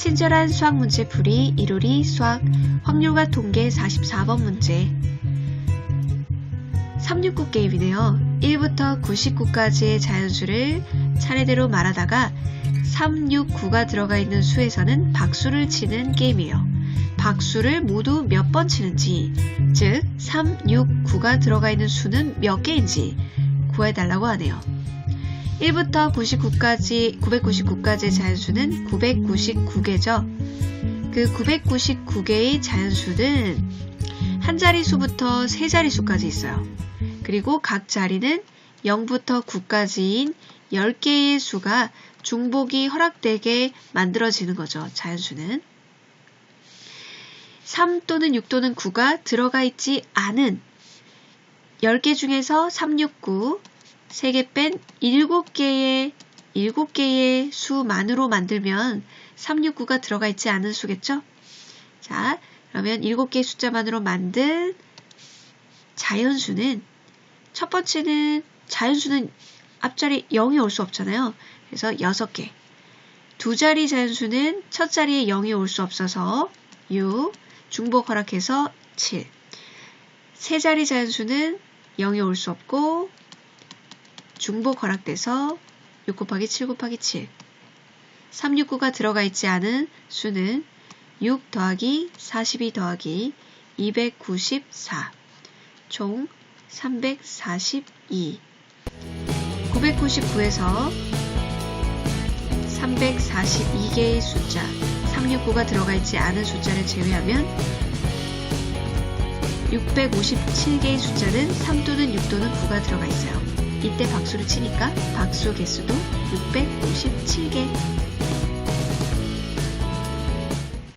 친절한 수학 문제 풀이 1호리 수학 확률과 통계 44번 문제 369 게임이네요. 1부터 99까지의 자연수를 차례대로 말하다가 369가 들어가 있는 수에서는 박수를 치는 게임이에요. 박수를 모두 몇 번 치는지, 즉 3, 6, 9가 들어가 있는 수는 몇 개인지 구해달라고 하네요. 1부터 99까지, 999까지의 자연수는 999개죠. 그 999개의 자연수는 한 자리수부터 세 자리수까지 있어요. 그리고 각 자리는 0부터 9까지인 10개의 수가 중복이 허락되게 만들어지는 거죠. 자연수는. 3 또는 6 또는 9가 들어가 있지 않은 10개 중에서 369, 3개 뺀 7개의 7개의 수만으로 만들면 369가 들어가 있지 않은 수겠죠? 자, 그러면 7개의 숫자만으로 만든 자연수는 첫 번째는 자연수는 앞자리 0이 올 수 없잖아요. 그래서 6개. 두 자리 자연수는 첫 자리에 0이 올 수 없어서 6, 중복 허락해서 7. 세 자리 자연수는 0이 올 수 없고 중복 허락돼서 6 곱하기 7 곱하기 7. 369가 들어가 있지 않은 수는 6 더하기 42 더하기 294. 총 342. 999에서 342개의 숫자, 369가 들어가 있지 않은 숫자를 제외하면 657개의 숫자는 3 또는 6 또는 9가 들어가 있어요. 이때 박수를 치니까 박수 개수도 657개.